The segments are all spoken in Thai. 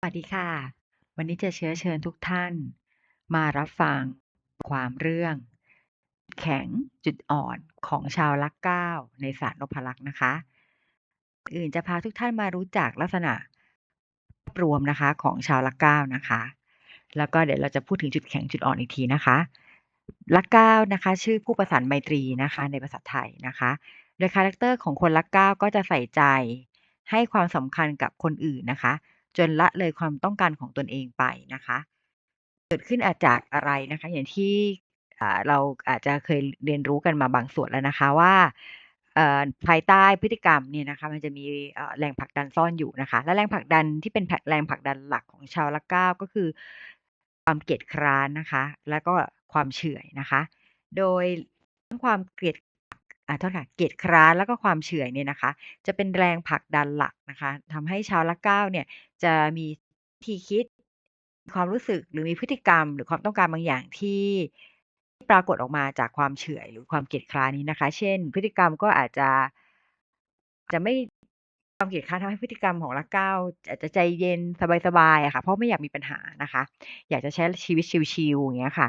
สวัสดีค่ะ วันนี้จะเชื้อเชิญทุกท่าน มารับฟังความเรื่อง แข็งจุดอ่อนของชาวลักเก้าในศาสตร์นพลักษ์นะคะ อื่นจะพาทุกท่านมารู้จักลักษณะรวมนะคะของชาวลักเก้านะคะ แล้วก็เดี๋ยวเราจะพูดถึงจุดแข็งจุดอ่อนอีกทีนะคะลักเก้านะคะ ชื่อผู้ประสานไมตรีนะคะ ในภาษาไทยนะคะ โดยคาแรคเตอร์ของคนลักเก้าก็จะใส่ใจให้ความสำคัญกับคนอื่นนะคะ จนละเลยความต้องการของตนเองไปนะคะ เกิดขึ้นอาจจากอะไรนะคะ อย่างที่เราอาจจะเคยเรียนรู้กันมาบางส่วนแล้วนะคะว่าภายใต้พฤติกรรมเนี่ยนะคะมันจะมีแรงผลักดันซ่อนอยู่นะคะ และแรงผลักดันที่เป็นแรงผลักดันหลักของชาวละก้าวก็คือ ความเกลียดคร้านนะคะ แล้วก็ความเฉื่อยนะคะ โดยทั้งความเกลียด อ่าโทษค่ะเกลียดคร้านแล้วก็ความเฉื่อยเนี่ยนะคะ จะเป็นแรงผลักดันหลักนะคะทำให้ชาวละเก้าเนี่ยจะมีทีคิด ความรู้สึกหรือมีพฤติกรรม หรือความต้องการบางอย่างที่ปรากฏออกมาจากความเฉื่อย หรือความเกลียดคร้านนี้นะคะ เช่น พฤติกรรมก็อาจจะจะไม่ความเกลียดคร้านทำให้พฤติกรรมของลักเก้าอาจจะใจเย็นสบายๆอะค่ะ เพราะไม่อยากมีปัญหานะคะ อยากจะใช้ชีวิตชิลๆอย่างเงี้ยค่ะ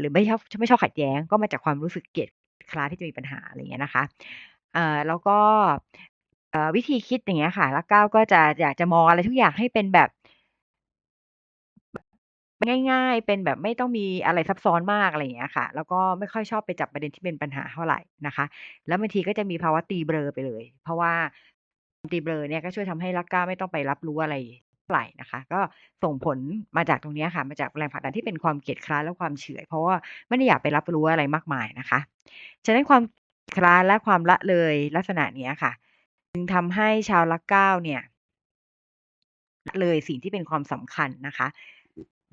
หรือไม่ชอบไม่ชอบขัดแย้งก็มาจากความรู้สึกเกลียด คร้านที่จะมีปัญหาอะไรเงี้ยนะคะแล้วก็วิธีคิดอย่างเงี้ยค่ะลักก้าก็จะอยากจะมองอะไรทุกอย่างให้เป็นแบบ ง่าย ๆ เป็นแบบไม่ต้องมีอะไรซับซ้อนมากอะไรอย่างเงี้ยค่ะ แล้วก็ไม่ค่อยชอบไปจับประเด็นที่เป็นปัญหาเท่าไหร่นะคะ แล้วบางทีก็จะมีภาวะตีเบลอไปเลย เพราะว่าตีเบลอเนี่ยก็ช่วยทำให้ลักก้าไม่ต้องไปรับรู้อะไร เท่าไรนะคะ ก็ส่งผลมาจากตรงนี้ค่ะ มาจากแรงผลักดันที่เป็นความเกลียดคร้านและความเฉื่อย เพราะว่าไม่ได้อยากไปรับรู้อะไรมากมายนะคะ ฉะนั้นความคร้านและความละเลยลักษณะนี้ค่ะ จึงทำให้ชาวลักเก้าเนี่ยละเลยสิ่งที่เป็นความสำคัญนะคะ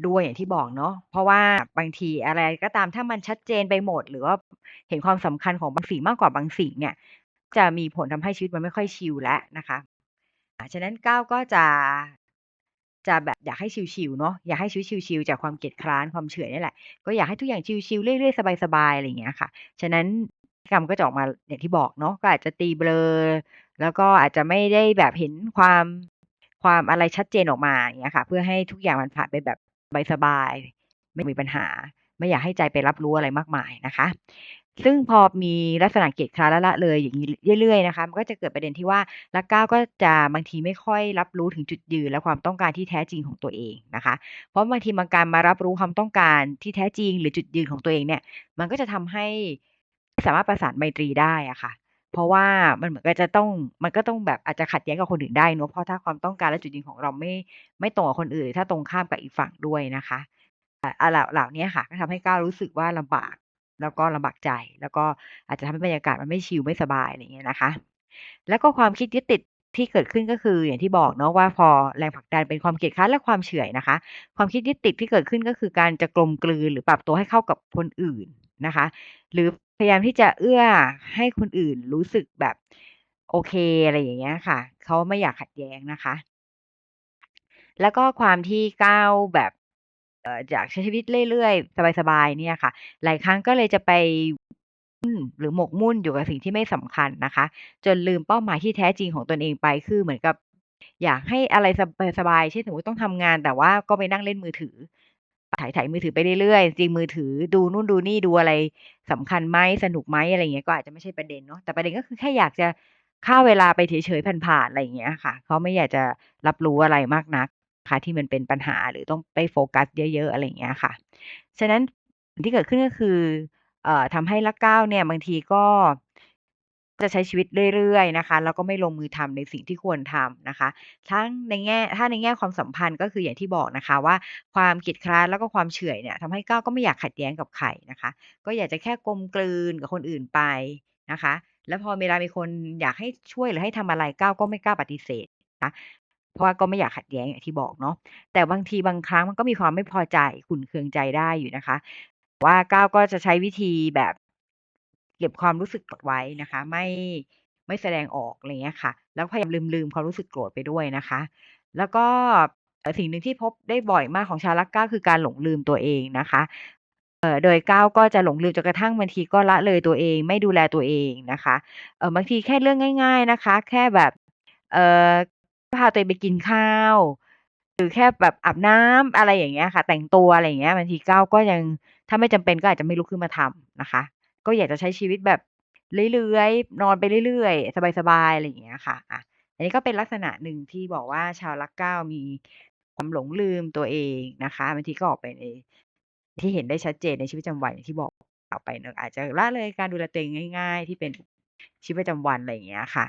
ด้วยอย่างที่บอกเนาะเพราะว่าบางทีอะไรก็ตามถ้ามันชัดเจนไปหมด หรือว่าเห็นความสำคัญของบางสิ่งมากกว่าบางสิ่งเนี่ย จะมีผลทำให้ชีวิตมันไม่ค่อยชิลแล้วนะคะฉะนั้นก้าวก็จะ จะแบบอยากให้ชิลๆเนาะอยากให้ชีวิตชิลๆจากความเกลียดคร้านความเฉื่อยนี่แหละ ก็อยากให้ทุกอย่างชิลๆเรื่อยๆสบายๆอะไรอย่างเงี้ยค่ะ ฉะนั้นกรรมก็จะออกมาอย่างที่บอกเนาะก็อาจจะตีเบลอ แล้วก็อาจจะไม่ได้แบบเห็นความความอะไรชัดเจนออกมาอย่างเงี้ยค่ะ เพื่อให้ทุกอย่างมันผ่านไปแบบสบายๆไม่มีปัญหา ไม่อยากให้ใจไปรับรู้อะไรมากมายนะคะ ซึ่งพอมีลักษณะเกลียดคร้านและละเลยอย่างงี้เรื่อยๆนะคะมันก็จะเกิดประเด็นที่ว่าลักก้าก็จะบางทีไม่ค่อยรับรู้ถึงจุดยืนและความต้องการที่แท้จริงของตัวเองนะคะ เพราะบางทีบางการมารับรู้ความต้องการที่แท้จริง หรือจุดยืนของตัวเองเนี่ย มันก็จะทำให้สามารถประสานไมตรีได้อะค่ะ เพราะว่ามันเหมือนกับจะต้องมันก็ต้องแบบอาจจะขัดแย้งกับคนอื่นได้เนาะเพราะถ้าความต้องการและจุดยืนของเราไม่ไม่ตรงกับคนอื่น ถ้าตรงข้ามกับอีกฝั่งด้วยนะคะอ่าเหล่าเหล่านี้ค่ะก็ทำให้ก้าวรู้สึกว่าลำบาก แล้วก็ลำบากใจ แล้วก็อาจจะทำให้บรรยากาศมันไม่ชิลไม่สบายอะไรอย่างเงี้ยนะคะ แล้วก็ความคิดยึดติดที่เกิดขึ้นก็คืออย่างที่บอกเนาะว่าพอแรงผลักดันเป็นความเกลียดค้านและความเฉื่อยนะคะ ความคิดยึดติดที่เกิดขึ้นก็คือการจะกลมกลืนหรือปรับตัวให้เข้ากับคนอื่นนะคะ หรือพยายามที่จะเอื้อให้คนอื่นรู้สึกแบบโอเคอะไรอย่างเงี้ยค่ะเขาไม่อยากขัดแย้งนะคะ แล้วก็ความที่ก้าวแบบ อยากใช้ชีวิตเรื่อยๆ สบายๆเนี่ยค่ะ หลายครั้งก็เลยจะไปมุ่นหรือหมกมุ่นอยู่กับสิ่งที่ไม่สำคัญนะคะ จนลืมเป้าหมายที่แท้จริงของตนเองไปคือเหมือนกับ อยากให้อะไรสบายๆเช่นสมมติต้องทำงาน แต่ว่าก็ไปนั่งเล่นมือถือไถๆมือถือไปเรื่อยๆจริงมือถือดูนู่นดูนี่ดูอะไรสำคัญไหมสนุกไหมอะไรอย่างเงี้ยก็อาจจะไม่ใช่ประเด็นเนาะแต่ประเด็นก็คือแค่อยากจะฆ่าเวลาไปเฉยๆผ่านๆอะไรอย่างเงี้ยค่ะเขาไม่อยากจะรับรู้อะไรมากนัก ค่ะที่มันเป็นปัญหาหรือต้องไปโฟกัสเยอะ ๆ อะไรอย่างเงี้ยค่ะ ฉะนั้นที่เกิดขึ้นก็คือเอ่อทำให้ลักเก้าเนี่ย บางทีก็จะใช้ชีวิตเรื่อยๆนะคะ แล้วก็ไม่ลงมือทำในสิ่งที่ควรทำนะคะ ทั้งในแง่ถ้าในแง่ความสัมพันธ์ก็คืออย่างที่บอกนะคะว่าความเกลียดคร้านแล้วก็ความเฉื่อยเนี่ยทำให้ก้าวก็ไม่อยากขัดแย้งกับใครนะคะ ก็อยากจะแค่กลมกลืนกับคนอื่นไปนะคะ แล้วพอเวลามีคนอยากให้ช่วยหรือให้ทำอะไรก้าวก็ไม่กล้าปฏิเสธนะ เพราะว่าก็ไม่อยากขัดแย้งอย่างที่บอกเนาะแต่บางทีบางครั้งมันก็มีความไม่พอใจขุ่นเคืองใจได้อยู่นะคะ ว่าก้าวก็จะใช้วิธีแบบเก็บความรู้สึกกดไว้นะคะ ไม่ไม่แสดงออกอะไรเงี้ยค่ะ แล้วพยายามลืมๆความรู้สึกโกรธไปด้วยนะคะ แล้วก็สิ่งหนึ่งที่พบได้บ่อยมากของชาวลักก้าคือการหลงลืมตัวเองนะคะเอ่อโดยก้าวก็จะหลงลืมจนกระทั่งบางทีก็ละเลยตัวเองไม่ดูแลตัวเองนะคะเอ่อบางทีแค่เรื่องง่าย ๆนะคะ แค่แบบเอ่อาตัวเองไปกินข้าว หรือแค่แบบอาบน้ำอะไรอย่างเงี้ยค่ะ แต่งตัวอะไรอย่างเงี้ยบางทีก้าวก็ยังถ้าไม่จำเป็นก็อาจจะไม่ลุกขึ้นมาทำนะคะ ก็อยากจะใช้ชีวิตแบบเลื้อยๆนอนไปเรื่อยๆสบายๆอะไรอย่างเงี้ยค่ะอะอันนี้ก็เป็นลักษณะหนึ่งที่บอกว่าชาวรักก้าวมีความหลงลืมตัวเองนะคะบางทีก็ออกไปในที่เห็นได้ชัดเจนในชีวิตประจำวันที่บอกกล่าไปเนาะอาจจะละเลยการดูแลตัวเองง่าย ๆ ที่เป็นชีวิตประจำวันอะไรอย่างเงี้ยค่ะ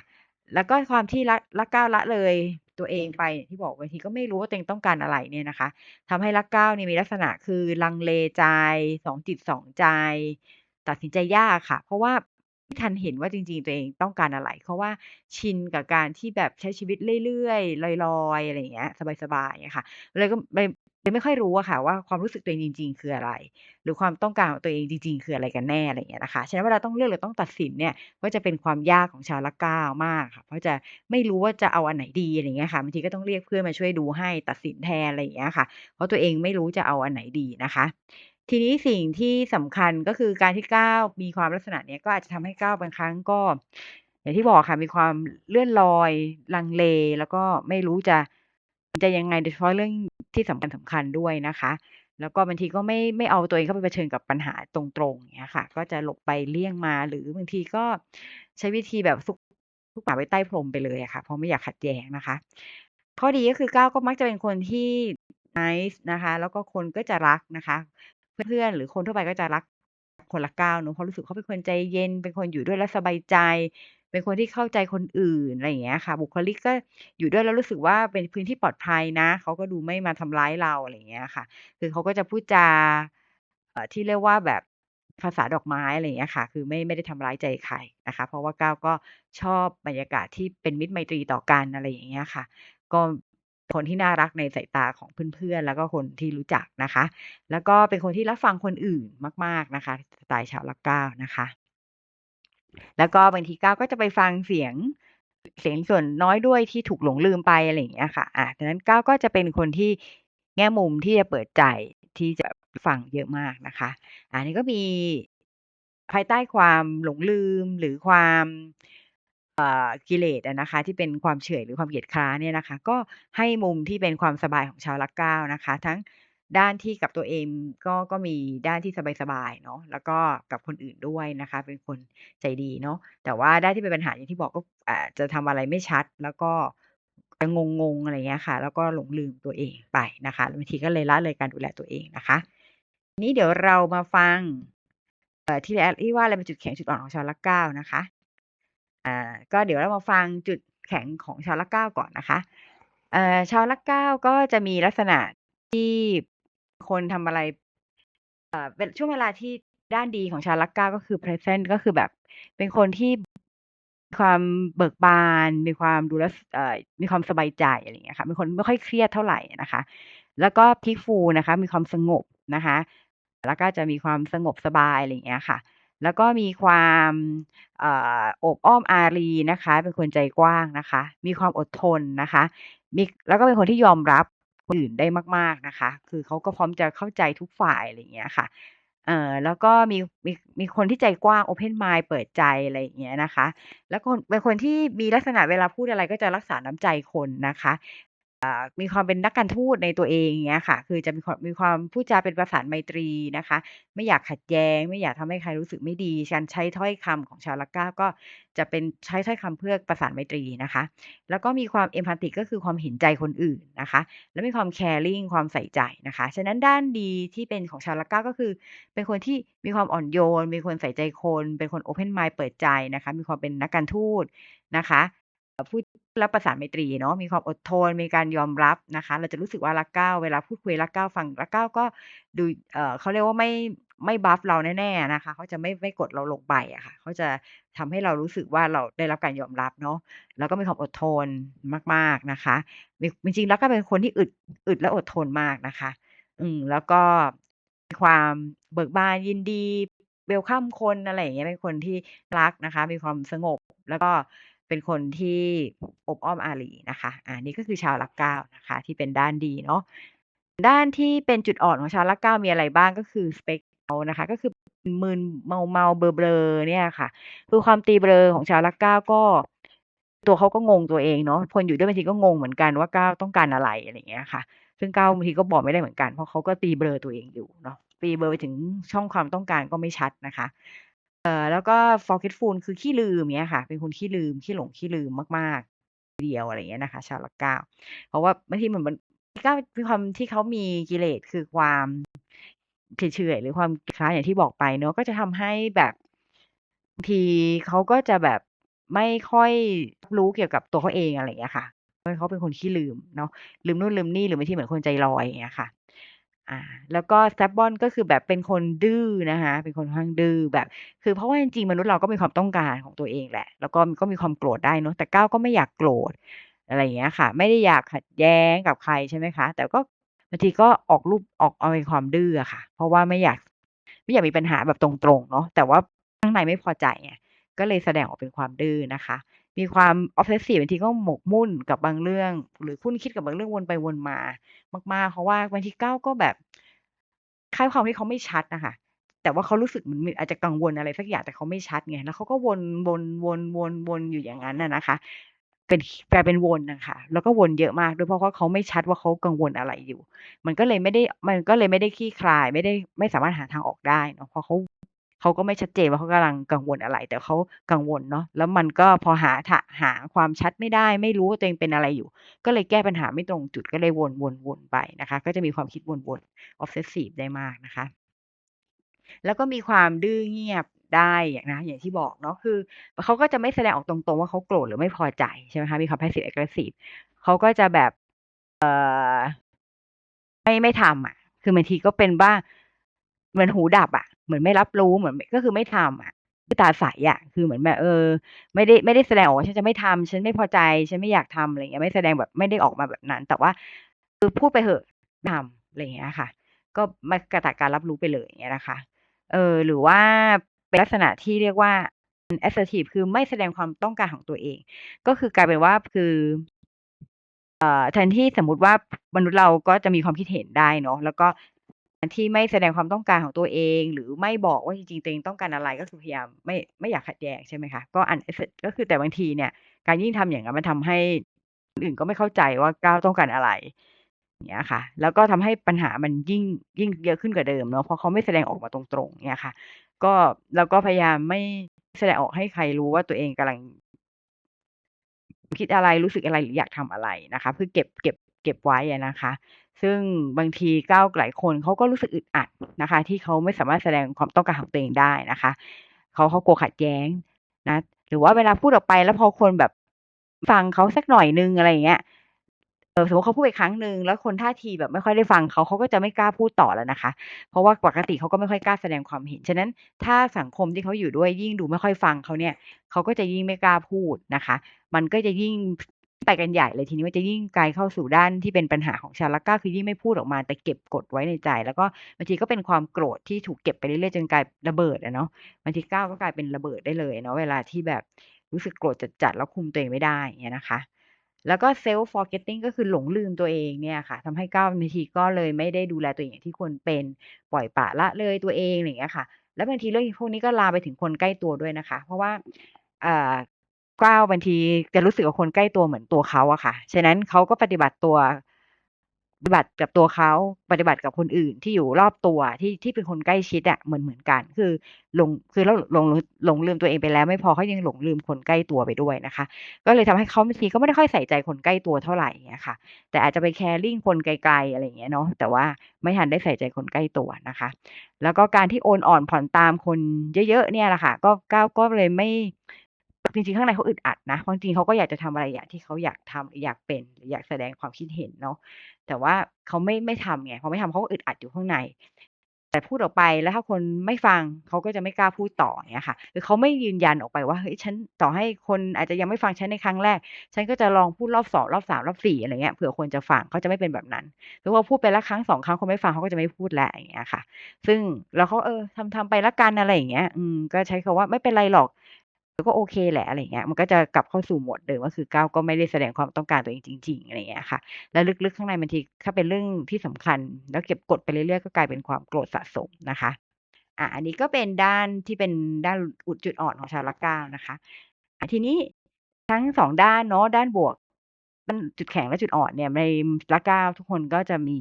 แล้วก็ความที่ละรักก้าวละเลย ตัวเองไปที่บอกบางทีก็ไม่รู้ว่าตัวเองต้องการอะไรเนี่ยนะคะทำให้รักเก้าเนี่ยมีลักษณะคือลังเลใจสองจิตสองใจ ตัดสินใจยากค่ะ เพราะว่า ทันเห็นว่าจริง ๆ ตัวเองต้องการอะไร เพราะว่าชินกับการที่แบบใช้ชีวิตเรื่อยๆลอยๆอะไรอย่างเงี้ย สบายๆอย่างเงี้ยค่ะเลยก็ไม่เลยไม่ค่อยรู้อะค่ะ ว่าความรู้สึกตัวเองจริง ๆ คืออะไร หรือความต้องการของตัวเองจริง ๆ คืออะไรกันแน่อะไรอย่างเงี้ยนะคะฉะนั้นเวลาต้องเลือกหรือต้องตัดสินเนี่ยก็จะเป็นความยากของชาวรักก้าวมากค่ะ เพราะจะไม่รู้ว่าจะเอาอันไหนดีอะไรอย่างเงี้ยค่ะบางทีก็ต้องเรียกเพื่อนมาช่วยดูให้ตัดสินแทนอะไรอย่างเงี้ยค่ะ เพราะตัวเองไม่รู้จะเอาอันไหนดีนะคะ ทีนี้สิ่งที่สำคัญก็คือการที่ก้าวมีความลักษณะเนี้ยก็อาจจะทำให้ก้าวบางครั้งก็ อย่างที่บอกค่ะมีความเลื่อนลอยลังเล แล้วก็ไม่รู้จะจะยังไงโดยเฉพาะเรื่องที่สำคัญๆด้วยนะคะ แล้วก็บางทีก็ไม่ไม่เอาตัวเองเข้าไปเผชิญกับปัญหาตรงๆอย่างเงี้ยค่ะ ก็จะหลบไปเลี่ยงมาหรือบางทีก็ใช้วิธีแบบซุกซุกหมาไว้ใต้พรมไปเลยอะค่ะ เพราะไม่อยากขัดแย้งนะคะ ข้อดีก็คือก้าวก็มักจะเป็นคนที่ nice นะคะ แล้วก็คนก็จะรักนะคะ เพื่อนๆหรือคนทั่วไปก็จะรักคนรักก้าวเนาะเพราะรู้สึกเขาเป็นคนใจเย็น เป็นคนอยู่ด้วยแล้วสบายใจ เป็นคนที่เข้าใจคนอื่นอะไรอย่างเงี้ยค่ะ บุคลิกก็อยู่ด้วยแล้วรู้สึกว่าเป็นพื้นที่ปลอดภัยนะเขาก็ดูไม่มาทำร้ายเราอะไรอย่างเงี้ยค่ะ คือเขาก็จะพูดจาเอ่อที่เรียกว่าแบบภาษาดอกไม้อะไรอย่างเงี้ยค่ะ คือไม่ไม่ได้ทำร้ายใจใครนะคะ เพราะว่าก้าวก็ชอบบรรยากาศที่เป็นมิตรไมตรีต่อกันอะไรอย่างเงี้ยค่ะ ก็ คนที่น่ารักในสายตาของเพื่อนๆ แล้วก็คนที่รู้จักนะคะ แล้วก็เป็นคนที่รับฟังคนอื่นมาก ๆนะคะสไตล์ชาวรักก้าวนะคะ แล้วก็บางทีก้าวก็จะไปฟังเสียงเสียงส่วนน้อยด้วยที่ถูกหลงลืมไปอะไรอย่างเงี้ยค่ะอาดังนั้นก้าวก็จะเป็นคนที่แง่มุมที่จะเปิดใจที่จะฟังเยอะมากนะคะ อันนี้ก็มีภายใต้ความหลงลืมหรือความ กิเลสอะนะคะที่เป็นความเฉื่อยหรือความเกียจคร้านเนี่ยนะคะ ก็ให้มุมที่เป็นความสบายของชาวรักก้านะคะ ทั้งด้านที่กับตัวเองก็ก็มีด้านที่สบายๆเนาะแล้วก็กับคนอื่นด้วยนะคะ เป็นคนใจดีเนาะแต่ว่าด้านที่เป็นปัญหาอย่างที่บอกก็อาจะทำอะไรไม่ชัด แล้วก็จะงงๆอะไรเงี้ยค่ะ แล้วก็หลงลืมตัวเองไปนะคะบางทีก็เลยละเลยการดูแลตัวเองนะคะ นี้เดี๋ยวเรามาฟังเอ่อที่แอที่ว่าอะไรเป็นจุดแข็งจุดอ่อนของชาวรักก้านะคะ อ่าก็เดี๋ยวเรามาฟังจุดแข็งของชาวรักก้าก่อนนะคะเอ่อชาวรักก้าก็จะมีลักษณะที่คนทำอะไรเอ่อเป็นช่วงเวลาที่ด้านดีของชาวรักก้าก็คือเพรเซนต์ก็คือแบบเป็นคนที่ความเบิกบาน มีความดูแลเอ่อมีความสบายใจอะไรอย่างเงี้ยค่ะเป็นคนไม่ค่อยเครียดเท่าไหร่นะคะ แล้วก็ peaceful นะคะ มีความสงบนะคะ แล้วก็จะมีความสงบสบายอะไรอย่างเงี้ยค่ะ แล้วก็มีความอบอ้อมอารีนะคะ เป็นคนใจกว้างนะคะ มีความอดทนนะคะมีแล้วก็เป็นคนที่ยอมรับคนอื่นได้มาก ๆนะคะ คือเขาก็พร้อมจะเข้าใจทุกฝ่ายอะไรอย่างเงี้ยค่ะเอ่อแล้วก็มีมีมีคนที่ใจกว้าง open mind เปิดใจอะไรอย่างเงี้ยนะคะ แล้วคนเป็นคนที่มีลักษณะเวลาพูดอะไรก็จะรักษาน้ำใจคนนะคะ มีความเป็นนักการทูตในตัวเองอย่างเงี้ยค่ะ คือจะมีความมีความพูดจาเป็นประสาไมตรีนะคะ ไม่อยากขัดแย้ง ไม่อยากทำให้ใครรู้สึกไม่ดีการใช้ถ้อยคำของชาวรักก้าก็จะเป็นใช้ถ้อยคำเพื่อประสานไมตรีนะคะ แล้วก็มีความ empathic ก็คือความเห็นใจคนอื่นนะคะ และมีความ caring ความใส่ใจนะคะ ฉะนั้นด้านดีที่เป็นของชาวรักก้าก็คือ เป็นคนที่มีความอ่อนโยนเป็นคนใส่ใจคน เป็นคน open mind เปิดใจนะคะ มีความเป็นนักการทูตนะคะพูด แล้วประสานไมตรีเนาะมีความอดทนมีการยอมรับนะคะ เราจะรู้สึกว่ารักก้าวเวลาพูดคุยรักก้าวฟังรักก้าวก็ดูเออเขาเรียกว่าไม่ไม่บัฟเราแน่ๆนะคะเขาจะไม่ไม่กดเราลงไปอะค่ะเขาจะทำให้เรารู้สึกว่าเราได้รับการยอมรับเนาะแล้วก็มีความอดทนมากๆนะคะจริงๆแล้วก็เป็นคนที่อึดอึดและอดทนมากนะคะ อืมแล้วก็มีความเบิกบานยินดีเวลคัมคนอะไรอย่างเงี้ยเป็นคนที่รักนะคะ มีความสงบแล้วก็ เป็นคนที่อบอ้อมอารีนะคะอานี่ก็คือชาวรักเก้านะคะ ที่เป็นด้านดีเนาะด้านที่เป็นจุดอ่อนของชาวรักเก้ามีอะไรบ้างก็คือสเปกเขานะคะ ก็คือมึนๆเมาเบลอๆเนี่ยค่ะ คือความตีเบลอของชาวรักเก้าก็ ตัวเขาก็งงตัวเองเนาะคนอยู่ด้วยบางทีก็งงเหมือนกันว่าก้าวต้องการอะไรอะไรอย่างเงี้ยค่ะ ซึ่งก้าวบางทีก็บอกไม่ได้เหมือนกันเพราะเขาก็ตีเบลอตัวเองอยู่เนาะตีเบลอไปถึงช่องความต้องการก็ไม่ชัดนะคะ เอ่อแล้วก็ forgetful คือขี้ลืมเงี้ยค่ะ เป็นคนขี้ลืม ขี้หลง ขี้ลืมมาก ๆ เดียว อะไรอย่างเงี้ยนะคะ ชาวลัคก้า เพราะว่าบางทีเหมือนมันก้ามีความที่เขามีกิเลส คือความเฉอย ๆ หรือความคล้ายอย่างที่บอกไปเนาะ ก็จะทำให้แบบบางทีเขาก็จะแบบไม่ค่อยรู้เกี่ยวกับตัวเขาเอง อะไรอย่างเงี้ยค่ะ เพราะเขาเป็นคนขี้ลืมเนาะ ลืมนู่นลืมนี่ หรือบางทีเหมือนคนใจลอย อย่างเงี้ยค่ะ อ่าแล้วก็ stubborn ก็คือแบบเป็นคนดื้อนะคะเป็นคนค่อนข้างดื้อแบบ คือเพราะว่าจริงๆมนุษย์เราก็มีความต้องการของตัวเองแหละ แล้วก็ก็มีความโกรธได้เนาะแต่ก้าวก็ไม่อยากโกรธอะไรอย่างเงี้ยค่ะ ไม่ได้อยากขัดแย้งกับใครใช่ไหมคะ แต่ก็บางทีก็ออกรูปออกเอาเป็นความดื้อค่ะ เพราะว่าไม่อยากไม่อยากมีปัญหาแบบตรงๆเนาะแต่ว่าข้างในไม่พอใจไงก็เลยแสดงออกเป็นความดื้อนะคะ มีความ obsessive บางทีก็หมกมุ่นกับบางเรื่อง หรือคุ้นคิดกับบางเรื่องวนไปวนมา มากๆ เพราะว่าบางทีก้าวก็แบบคล้ายความที่เขาไม่ชัดนะคะแต่ว่าเขารู้สึกเหมือนอาจจะกังวลอะไรสักอย่างแต่เขาไม่ชัดไงแล้วเขาก็วนวนวนวนวนอยู่อย่างนั้นน่ะนะคะ เป็นกลายเป็นวนนะคะแล้วก็วนเยอะมากด้วยเพราะว่าเขาไม่ชัดว่าเขากังวลอะไรอยู่ มันก็เลยไม่ได้มันก็เลยไม่ได้คลี่คลาย ไม่ได้ไม่สามารถหาทางออกได้เนาะเพราะเขา เขาก็ไม่ชัดเจนว่าเขากำลังกังวลอะไร แต่เขากังวลเนาะแล้วมันก็พอหาทะหาความชัดไม่ได้ ไม่รู้ว่าตัวเองเป็นอะไรอยู่ ก็เลยแก้ปัญหาไม่ตรงจุดก็เลยวนวนวนไปนะคะ ก็จะมีความคิดวนๆ obsessive ได้มากนะคะ แล้วก็มีความดื้อเงียบได้อย่างนะอย่างที่บอกเนาะคือเขาก็จะไม่แสดงออกตรงๆ ว่าเขาโกรธหรือไม่พอใจใช่ไหมคะมีความ passive aggressive เขาก็จะแบบเอ่อไม่ไม่ทำอะ คือบางทีก็เป็นบ้าง เหมือนหูดับอะเหมือนไม่รับรู้เหมือนก็คือไม่ทำอะคือตาใสอะคือเหมือนแบบเออ ไม่ได้ไม่ได้แสดงออกว่าฉันจะไม่ทำฉันไม่พอใจ ฉันไม่อยากทำอะไรเงี้ยไม่แสดงแบบไม่ได้ออกมาแบบนั้น แต่ว่าคือพูดไปเหอะทำอะไรเงี้ยค่ะ ก็มากระตัดการรับรู้ไปเลยอย่างเงี้ยนะคะ เออหรือว่าเป็นลักษณะที่เรียกว่า assertive คือไม่แสดงความต้องการของตัวเอง ก็คือกลายเป็นว่าคือเอ่อแทนที่สมมุติว่ามนุษย์เราก็จะมีความคิดเห็นได้เนาะแล้วก็ ที่ไม่แสดงความต้องการของตัวเอง หรือไม่บอกว่าจริงๆตัวเองต้องการอะไรก็คือพยายามไม่ไม่อยากขัดแย้งใช่ไหมคะก็ unassert ก็คือแต่บางทีเนี่ย การยิ่งทำอย่างนั้นมันทำให้คนอื่นก็ไม่เข้าใจว่าก้าวต้องการอะไรอย่างเงี้ยค่ะ แล้วก็ทำให้ปัญหามันยิ่งยิ่งเยอะขึ้นกว่าเดิมเนาะเพราะเขาไม่แสดงออกมาตรงๆเนี่ยค่ะ ก็แล้วก็พยายามไม่แสดงออกให้ใครรู้ว่าตัวเองกำลังคิดอะไรรู้สึกอะไรหรืออยากทำอะไรนะคะคือเก็บเก็บ เก็บไว้นะคะ ซึ่งบางทีก้าวหลายคนเขาก็รู้สึกอึดอัดนะคะ ที่เขาไม่สามารถแสดงความต้องการของตัวเองได้นะคะเขาเขากลัวขัดแย้งนะหรือว่าเวลาพูดออกไปแล้วพอคนแบบฟังเขาสักหน่อยนึงอะไรเงี้ยเออสมมติเขาพูดไปครั้งหนึ่งแล้วคนท่าทีแบบไม่ค่อยได้ฟังเขาเขาก็จะไม่กล้าพูดต่อแล้วนะคะ เพราะว่าปกติเขาก็ไม่ค่อยกล้าแสดงความเห็นฉะนั้นถ้าสังคมที่เขาอยู่ด้วยยิ่งดูไม่ค่อยฟังเขาเนี่ยเขาก็จะยิ่งไม่กล้าพูดนะคะ มันก็จะยิ่ง ไปกันใหญ่เลยทีนี้มันจะยิ่งไกลเข้าสู่ด้านที่เป็นปัญหาของชาวลักก้าคือยิ่งไม่พูดออกมาแต่เก็บกดไว้ในใจ แล้วก็บางทีก็เป็นความโกรธที่ถูกเก็บไปเรื่อยๆจนกลายระเบิดอะเนาะบางทีก้าวก็กลายเป็นระเบิดได้เลยเนาะเวลาที่แบบรู้สึกโกรธจัดๆแล้วคุมตัวเองไม่ได้เงี้ยนะคะแล้วก็ self forgetting ก็คือหลงลืมตัวเองเนี่ยค่ะทำให้ก้าวบางทีก็เลยไม่ได้ดูแลตัวเองอย่างที่ควรเป็นปล่อยปละละเลยตัวเองอย่างเงี้ยค่ะ แล้วบางทีเรื่องพวกนี้ก็ลาไปถึงคนใกล้ตัวด้วยนะคะ เพราะว่า อ่าก้าวบางทีจะรู้สึกว่าคนใกล้ตัวเหมือนตัวเขาอะค่ะ ฉะนั้นเขาก็ปฏิบัติตัวปฏิบัติกับตัวเขาปฏิบัติกับคนอื่นที่อยู่รอบตัวที่ที่เป็นคนใกล้ชิดอะเหมือนเหมือนกัน คือหลงคือแล้วหลงหลงลืมตัวเองไปแล้ว ไม่พอเขายังหลงลืมคนใกล้ตัวไปด้วยนะคะ ก็เลยทำให้เขาบางทีก็ไม่ได้ค่อยใส่ใจคนใกล้ตัวเท่าไหร่เงี้ยค่ะ แต่อาจจะไปแคริ่งคนไกลๆอะไรอย่างเงี้ยเนาะแต่ว่าไม่ทันได้ใส่ใจคนใกล้ตัวนะคะ แล้วก็การที่โอนอ่อนผ่อนตามคนเยอะๆเนี่ยแหละค่ะ ก็ก้าวก็เลยไม่ จริงๆ ข้างในเขาอึดอัดนะเพราะจริงเขาก็อยากจะทำอะไรอย่างที่เขาอยากทำหรือยากเป็นอยากแสดงความคิดเห็นเนาะแต่ว่าเขาไม่ไม่ทำไงพอไม่ทำเขาก็อึดอัดอยู่ข้างใน แต่พูดออกไปแล้วถ้าคนไม่ฟังเขาก็จะไม่กล้าพูดต่อเงี้ยค่ะคือเขาไม่ยืนยันออกไปว่าเฮ้ยฉันต่อให้คนอาจจะยังไม่ฟังฉันในครั้งแรก ฉันก็จะลองพูดรอบสองรอบสามรอบสี่อะไรเงี้ยเผื่อคนจะฟังเขาจะไม่เป็นแบบนั้นหรือว่าพูดไปแล้วครั้งสองครั้งคนไม่ฟังเขาก็จะไม่พูดแล้วอย่างเงี้ยค่ะ ซึ่งแล้วเขาเออทำทำไปละกันอะไรอย่างเงี้ย อืมก็ใช้คำว่าไม่เป็นไรหรอก ก็โอเคแหละอะไรเงี้ยมันก็จะกลับเข้าสู่โหมดเดิมก็คือก้าวก็ไม่ได้แสดงความต้องการตัวเองจริงๆอะไรเงี้ยค่ะ แล้วลึกๆข้างในบางทีถ้าเป็นเรื่องที่สำคัญ แล้วเก็บกดไปเรื่อยๆก็กลายเป็นความโกรธสะสมนะคะอะอันนี้ก็เป็นด้านที่เป็นด้านอุดจุดอ่อนของชาวลักก้าวนะคะอะทีนี้ทั้ง2ด้านเนาะด้านบวกด้านจุดแข็งและจุดอ่อนเนี่ยในราก9ทุกคนก็จะมี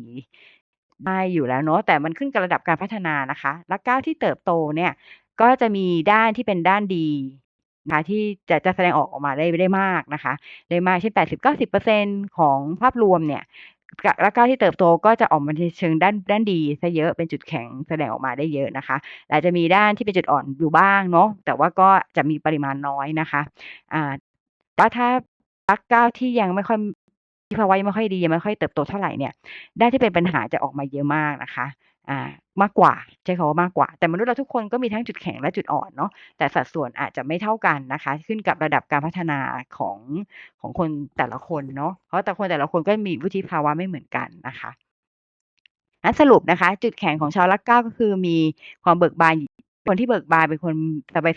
ได้อยู่แล้วเนาะแต่มันขึ้นกับระดับการพัฒนานะคะราก9ที่เติบโตเนี่ย ก็จะมีด้านที่เป็นด้านดี นะคะที่จะจะแสดงออกออกมาได้ได้มากนะคะ ได้มากเช่น 80-90%ของภาพรวมเนี่ยกราก9ที่เติบโตก็จะออกมาในเชิงด้านด้านดีเสียเยอะเป็นจุดแข็งแสดงออกมาได้เยอะนะคะอาจจะมีด้านที่เป็นจุดอ่อนอยู่บ้างเนาะแต่ว่าก็จะมีปริมาณน้อยนะคะอ่าว่าถ้าราก9ที่ยังไม่ค่อยที่ภาวะยังไม่ค่อยดียังไม่ค่อยเติบโตเท่าไหร่เนี่ยด้านที่เป็นปัญหาจะออกมาเยอะมากนะคะ อ่ามากกว่าใช้คำว่ามากกว่า แต่มนุษย์เราทุกคนก็มีทั้งจุดแข็งและจุดอ่อนเนาะแต่สัดส่วนอาจจะไม่เท่ากันนะคะ ขึ้นกับระดับการพัฒนาของของคนแต่ละคนเนาะเพราะแต่คนแต่ละคนก็มีวุฒิภาวะไม่เหมือนกันนะคะนั้นสรุปนะคะ จุดแข็งของชาวลักก้าก็คือมีความเบิกบาน คนที่เบิกบานเป็นคน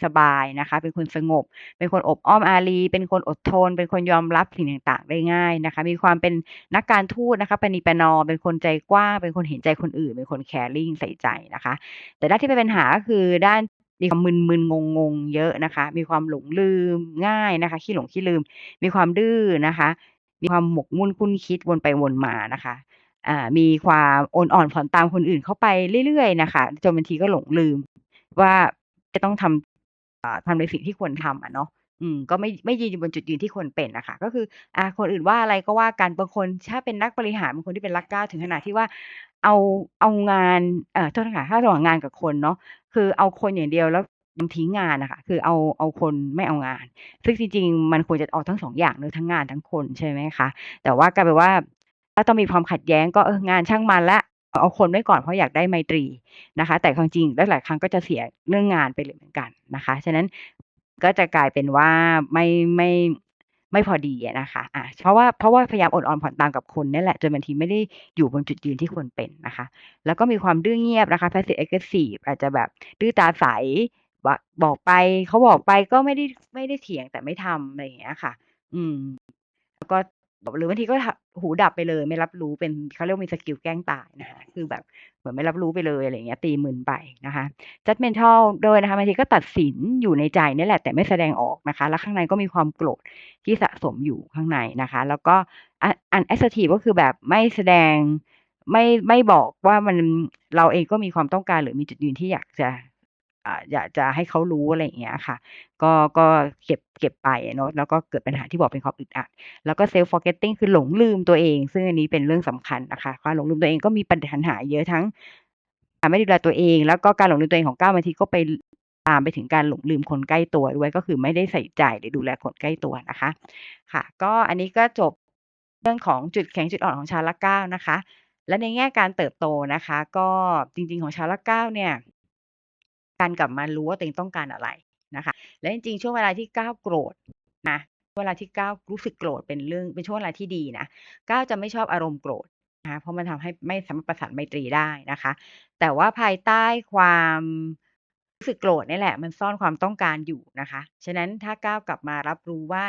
สบายๆนะคะ เป็นคนสงบ เป็นคนอบอ้อมอารี เป็นคนอดทน เป็นคนยอมรับสิ่งต่างๆ ได้ง่ายนะคะ มีความเป็นนักการทูตนะคะประนีปนอ เป็นคนใจกว้าง เป็นคนเห็นใจคนอื่น เป็นคน caring ใส่ใจนะคะ แต่ด้านที่เป็นปัญหาก็คือด้านมีความมึนๆงงๆเยอะนะคะ มีความหลงลืมง่ายนะคะ ขี้หลงขี้ลืม มีความดื้อนะคะ มีความหมกมุ่นคุ้นคิดวนไปวนมานะคะอ่ามีความอนอ่อนผ่อนตามคนอื่นเข้าไปเรื่อยๆนะคะ จนบางทีก็หลงลืม ว่าจะต้องทำอ่าทำในสิ่งที่ควรทำอะเนาะอืมก็ไม่ไม่ยืนอยู่บนจุดยืนที่ควรเป็นอะคะก็คือ อ่าคนอื่นว่าอะไรก็ว่ากันบางคนถ้าเป็นนักบริหารบางคนที่เป็นราก9ถึงขนาดที่ว่าเอาเอางานเอ่อโทษนะคะถ้าระหว่างงานกับคนเนาะคือเอาคนอย่างเดียวแล้วมันทิ้งงานอะคะคือเอาเอาคนไม่เอางาน ซึ่งจริงๆ มันควรจะเอาทั้ง2องอย่างเนาะทั้งงานทั้งคนใช่ไหมคะแต่ว่ากลายเป็นว่าถ้าต้องมีความขัดแย้งก็เอองานช่างมันล้ว เอาคนไว้ก่อนเพราะอยากได้ไมตรีนะคะ แต่ความจริงหลายๆครั้งก็จะเสียเรื่องงานไปเลยเหมือนกันนะคะ ฉะนั้นก็จะกลายเป็นว่าไม่ไม่ไม่พอดีนะคะอาเพราะว่าเพราะว่าพยายามอดออมผ่อนตามกับคนนี่แหละจนบางทีไม่ได้อยู่บนจุดยืนที่ควรเป็นนะคะ แล้วก็มีความดื้อเงียบนะคะ passive aggressive อาจจะแบบดื้อตาใสบบอกไปเขาบอกไปก็ไม่ได้ไม่ได้เถียงแต่ไม่ทำอะไรอย่างเงี้ยค่ะ อืม แล้วก็ หรือบางทีก็หูดับไปเลย ไม่รับรู้เป็นเขาเรียกว่ามีสกิลแกล้งตายนะคะคือแบบเหมือนไม่รับรู้ไปเลยอะไรเงี้ย ตีมึนไปนะคะ judgemental ด้วยนะคะบางทีก็ตัดสินอยู่ในใจนี่แหละแต่ไม่แสดงออกนะคะ แล้วข้างในก็มีความโกรธที่สะสมอยู่ข้างในนะคะ แล้วก็ un unassertive ก็คือแบบไม่แสดงไม่ไม่บอกว่ามันเราเองก็มีความต้องการหรือมีจุดยืนที่อยากจะ อ่าอยากจะให้เขารู้อะไรอย่างเงี้ยค่ะ ก็ก็เก็บเก็บไปเนาะแล้วก็เกิดปัญหาที่บอกเป็นความอึดอัด แล้วก็ self forgetting คือหลงลืมตัวเอง ซึ่งอันนี้เป็นเรื่องสำคัญนะคะความหลงลืมตัวเองก็มีปัญหาเยอะทั้งการไม่ดูแลตัวเอง แล้วก็การหลงลืมตัวเองของ9บางทีก็ไปลามไปถึงการหลงลืมคนใกล้ตัวด้วยก็คือไม่ได้ใส่ใจหรือดูแลคนใกล้ตัวนะคะ ค่ะ ก็อันนี้ก็จบเรื่องของจุดแข็งจุดอ่อนของชาวราก9นะคะ และในแง่การเติบโตนะคะ ก็จริงๆของชาวราก9เนี่ย การกลับมารู้ว่าตัวเองต้องการอะไรนะคะ และจริงๆ ช่วงเวลาที่9โกรธนะเวลาที่9รู้สึกโกรธเป็นเรื่องเป็นช่วงเวลาที่ดีนะ9จะไม่ชอบอารมณ์โกรธนะคะเพราะมันทำให้ไม่สามารถประสานไมตรีได้นะคะ แต่ว่าภายใต้ความรู้สึกโกรธนี่แหละ มันซ่อนความต้องการอยู่นะคะ ฉะนั้นถ้า9กลับมารับรู้ว่า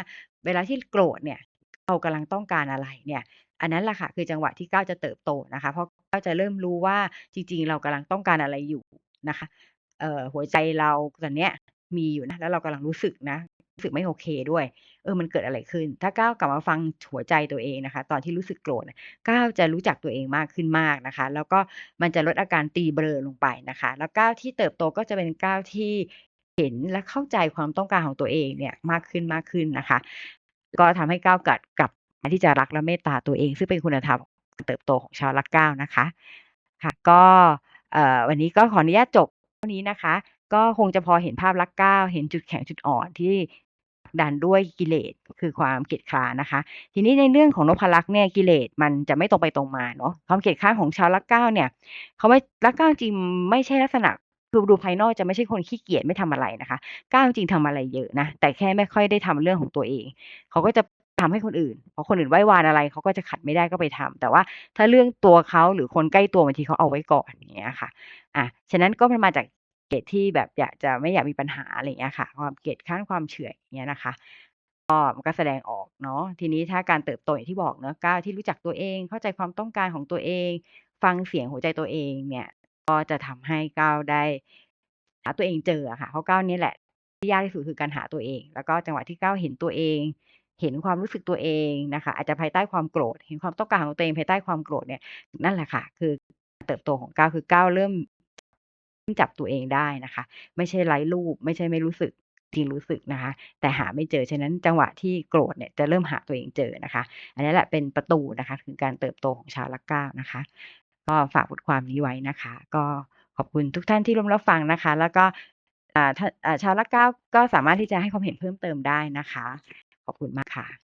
เวลาที่โกรธเนี่ยเรากำลังต้องการอะไรเนี่ย อันนั้นแหละค่ะคือจังหวะที่9จะเติบโตนะคะ เพราะ9จะเริ่มรู้ว่าจริง ๆ เรากำลังต้องการอะไรอยู่นะคะ เอ่อหัวใจเราตอนเนี้ยมีอยู่นะแล้วเรากำลังรู้สึกนะรู้สึกไม่โอเคด้วย เออมันเกิดอะไรขึ้น ถ้า9กลับมาฟังหัวใจตัวเองนะคะ ตอนที่รู้สึกโกรธน่ะ9จะรู้จักตัวเองมากขึ้นมากนะคะ แล้วก็มันจะลดอาการตีเบลอลงไปนะคะ แล้ว9ที่เติบโตก็จะเป็น9ที่เห็นและเข้าใจความต้องการของตัวเองเนี่ยมากขึ้นๆนนะคะ ก็ทำให้9กลัดกลับที่จะรักและเมตตาตัวเอง ซึ่งเป็นคุณธรรมเติบโตของชาวราก9นะคะ ค่ะ ก็วันนี้ก็ขออนุญาตจบ ท่านี้นะคะ ก็คงจะพอเห็นภาพราก9เห็นจุดแข็งจุดอ่อนที่ดันด้วยกิเลสคือความเกียจคร้านนะคะ ทีนี้ในเรื่องของนพลักษ์เนี่ยกิเลสมันจะไม่ตรงไปตรงมาเนาะความเกียจคร้านของชาวราก9เนี่ยเขาไม่ราก9จริงไม่ใช่ลักษณะคือดูภายนอกจะไม่ใช่คนขี้เกียจไม่ทำอะไรนะคะ9จริงๆทำอะไรเยอะนะแต่แค่ไม่ค่อยได้ทำเรื่องของตัวเอง เขาก็จะ ทำให้คนอื่นเพอคนอื่นไหว้วานอะไรเขาก็จะขัดไม่ได้ก็ไปทำแต่ว่าถ้าเรื่องตัวเขาหรือคนใกล้ตัวบางทีเขาเอาไว้ก่อนอย่างเงี้ยค่ะอาฉะนั้นก็มันมาจากเหตุที่แบบอยากจะไม่อยากมีปัญหาอะไรเงี้ยค่ะ ความเกียจคร้านความเฉื่อยอย่างเงี้ยนะคะก็มันก็แสดงออกเนาะทีนี้ถ้าการเติบโตอย่างที่บอกเนาะ9ที่รู้จักตัวเอง เข้าใจความต้องการของตัวเอง ฟังเสียงหัวใจตัวเองเนี่ย ก็จะทำให้9ได้หาตัวเองเจอค่ะเพราะ9เนี่แหละที่ยากที่สุดคือการหาตัวเอง แล้วก็จังหวะที่ก้าวเห็นตัวเอง เห็นความรู้สึกตัวเองนะคะ อาจจะภายใต้ความโกรธ เห็นความต้องการของตัวเองภายใต้ความโกรธเนี่ยนั่นแหละค่ะ คือเติบโตของก้าวคือก้าวเริ่มจับตัวเองได้นะคะ ไม่ใช่ไร้รูป ไม่ใช่ไม่รู้สึกจริงรู้สึกนะคะ แต่หาไม่เจอฉะนั้นจังหวะที่โกรธเนี่ยจะเริ่มหาตัวเองเจอนะคะ อันนี้แหละเป็นประตูนะคะคือการเติบโตของชาวลัคก้านะคะ ก็ฝากบทความนี้ไว้นะคะ ก็ขอบคุณทุกท่านที่ร่วมรับฟังนะคะ แล้วก็ชาวลัคก้าก็สามารถที่จะให้ความเห็นเพิ่มเติมได้นะคะ ขอบคุณมากค่ะ